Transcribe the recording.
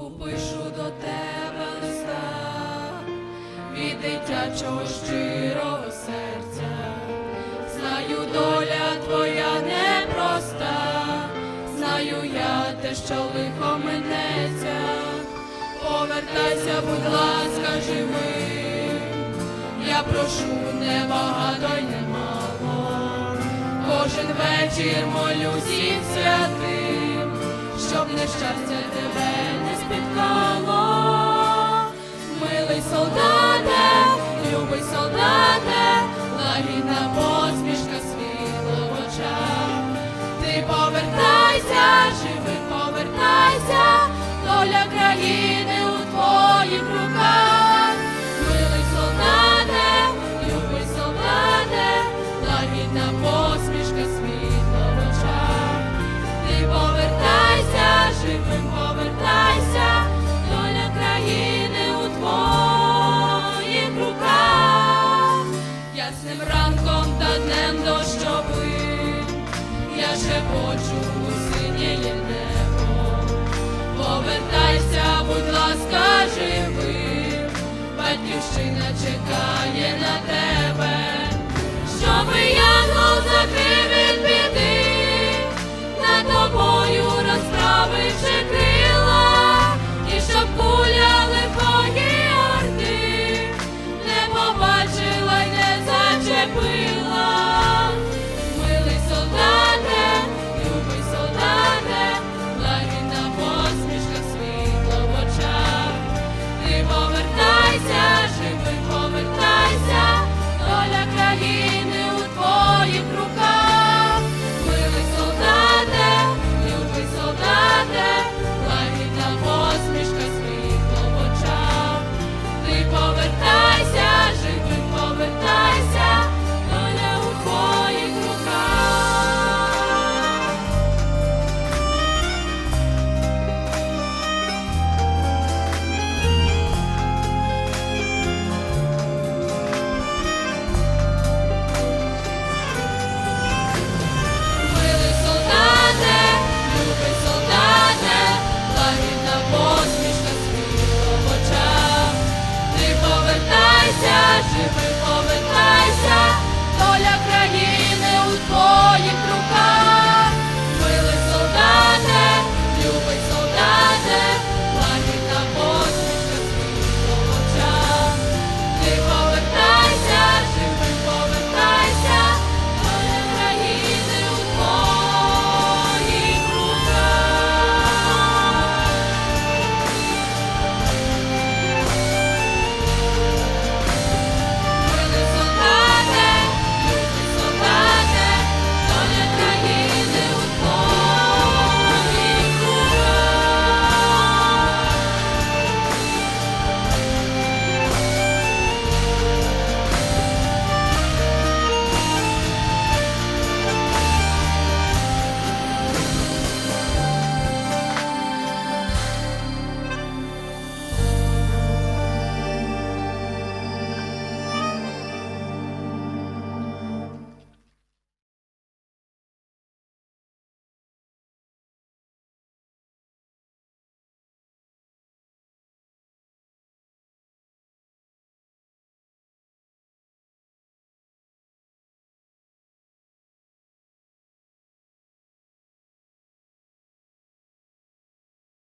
Пишу до тебе листа від дитячого щирого серця. Знаю, доля твоя непроста, знаю я те, що лихо минеться. Повертайся, будь ласка, живим. Я прошу небагато й немало. Кожен вечір молюсь всім святим, щоб нещастя тебе не спіткало. Повертайся, доля країни у твоїх. Ясним ранком та днем дощовим, я шепочу у синє небо. Повертайся, будь ласка, живим, батьківщина чекає. that will.